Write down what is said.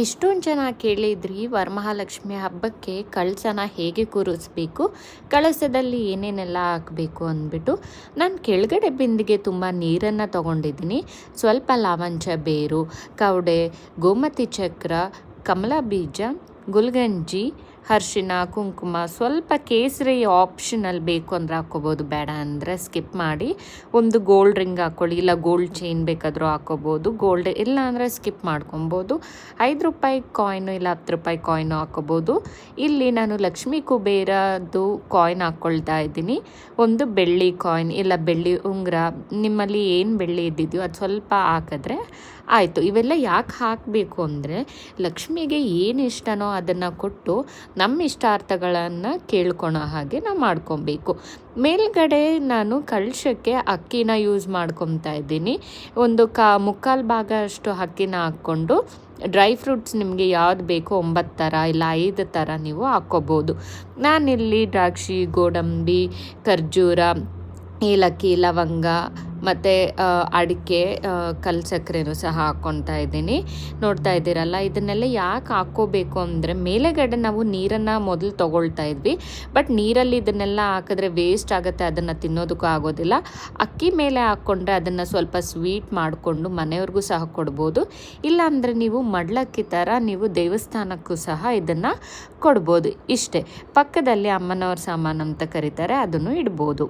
ಎಷ್ಟೊಂದು ಜನ ಕೇಳಿದ್ರಿ ವರಮಹಾಲಕ್ಷ್ಮಿ ಹಬ್ಬಕ್ಕೆ ಕಳಸನ ಹೇಗೆ ಕೂರಿಸ್ಬೇಕು, ಕಳಸದಲ್ಲಿ ಏನೇನೆಲ್ಲ ಹಾಕಬೇಕು ಅಂದ್ಬಿಟ್ಟು ನಾನು ಕೆಳಗಡೆ ಬಿಂದಿಗೆ ತುಂಬ ನೀರನ್ನು ತೊಗೊಂಡಿದ್ದೀನಿ. ಸ್ವಲ್ಪ ಲಾವಂಚ ಬೇರು ಕವಡೆ ಗೋಮತಿ ಚಕ್ರ ಕಮಲ ಬೀಜ ಗುಲ್ಗಂಜಿ ಅರಿಶಿನ ಕುಂಕುಮ ಸ್ವಲ್ಪ ಕೇಸರಿ ಆಪ್ಷನಲ್ ಬೇಕು ಅಂದರೆ ಹಾಕ್ಕೋಬೋದು. ಬೇಡ ಅಂದರೆ ಸ್ಕಿಪ್ ಮಾಡಿ ಒಂದು ಗೋಲ್ಡ್ ರಿಂಗ್ ಹಾಕ್ಕೊಳ್ಳಿ. ಇಲ್ಲ ಗೋಲ್ಡ್ ಚೈನ್ ಬೇಕಾದರೂ ಹಾಕ್ಕೋಬೋದು. ಗೋಲ್ಡ್ ಇಲ್ಲ ಅಂದರೆ ಸ್ಕಿಪ್ ಮಾಡ್ಕೊಬೋದು. ಐದು ರೂಪಾಯಿ ಕಾಯ್ನು ಇಲ್ಲ ಹತ್ತು ರೂಪಾಯಿ ಕಾಯ್ನು ಹಾಕ್ಕೋಬೋದು. ಇಲ್ಲಿ ನಾನು ಲಕ್ಷ್ಮೀ ಕುಬೇರದು ಕಾಯಿನ್ ಹಾಕ್ಕೊಳ್ತಾ ಇದ್ದೀನಿ. ಒಂದು ಬೆಳ್ಳಿ ಕಾಯಿನ್ ಇಲ್ಲ ಬೆಳ್ಳಿ ಉಂಗುರ. ನಿಮ್ಮಲ್ಲಿ ಏನು ಬೆಳ್ಳಿ ಇದ್ದಿದೆಯೋ ಅದು ಸ್ವಲ್ಪ ಹಾಕಿದ್ರೆ ಆಯಿತು, ಇವೆಲ್ಲ ಯಾಕೆ ಹಾಕಬೇಕು ಅಂದರೆ ಲಕ್ಷ್ಮಿಗೆ ಏನು ಇಷ್ಟನೋ ಅದನ್ನು ಕೊಟ್ಟು ನಮ್ಮ ಇಷ್ಟಾರ್ಥಗಳನ್ನು ಕೇಳ್ಕೊಳೋ ಹಾಗೆ ನಾವು ಮಾಡ್ಕೊಬೇಕು. ಮೇಲ್ಗಡೆ ನಾನು ಕಳಶಕ್ಕೆ ಅಕ್ಕಿನ ಯೂಸ್ ಮಾಡ್ಕೊತಾ ಇದ್ದೀನಿ. ಒಂದು ಕಾ, ಮುಕ್ಕಾಲು ಭಾಗ ಅಷ್ಟು ಅಕ್ಕಿನ ಹಾಕ್ಕೊಂಡು ಡ್ರೈ ಫ್ರೂಟ್ಸ್ ನಿಮಗೆ ಯಾವ್ದು ಬೇಕೋ ಒಂಬತ್ತು ಥರ ಇಲ್ಲ ಐದು ಥರ ನೀವು ಹಾಕ್ಕೋಬೋದು. ನಾನಿಲ್ಲಿ ದ್ರಾಕ್ಷಿ, ಗೋಡಂಬಿ, ಖರ್ಜೂರ, ಏಲಕ್ಕಿ, ಲವಂಗ ಮತ್ತು ಅಡಿಕೆ ಕಲ್ ಸಕ್ಕರೆನೂ ಸಹ ಹಾಕ್ಕೊತಾ ಇದ್ದೀನಿ. ನೋಡ್ತಾ ಇದ್ದೀರಲ್ಲ, ಇದನ್ನೆಲ್ಲ ಯಾಕೆ ಹಾಕ್ಕೋಬೇಕು ಅಂದರೆ, ಮೇಲೆಗಡೆ ನಾವು ನೀರನ್ನು ಮೊದಲು ತೊಗೊಳ್ತಾ ಇದ್ವಿ. ಬಟ್ ನೀರಲ್ಲಿ ಇದನ್ನೆಲ್ಲ ಹಾಕಿದ್ರೆ ವೇಸ್ಟ್ ಆಗುತ್ತೆ, ಅದನ್ನು ತಿನ್ನೋದಕ್ಕೂ ಆಗೋದಿಲ್ಲ. ಅಕ್ಕಿ ಮೇಲೆ ಹಾಕ್ಕೊಂಡ್ರೆ ಅದನ್ನು ಸ್ವಲ್ಪ ಸ್ವೀಟ್ ಮಾಡಿಕೊಂಡು ಮನೆಯವ್ರಿಗೂ ಸಹ ಕೊಡ್ಬೋದು. ಇಲ್ಲಾಂದರೆ ನೀವು ಮಡ್ಲಕ್ಕಿ ಥರ ನೀವು ದೇವಸ್ಥಾನಕ್ಕೂ ಸಹ ಇದನ್ನು ಕೊಡ್ಬೋದು. ಇಷ್ಟೇ, ಪಕ್ಕದಲ್ಲಿ ಅಮ್ಮನವ್ರ ಸಾಮಾನು ಅಂತ ಕರೀತಾರೆ, ಅದನ್ನು ಇಡ್ಬೋದು.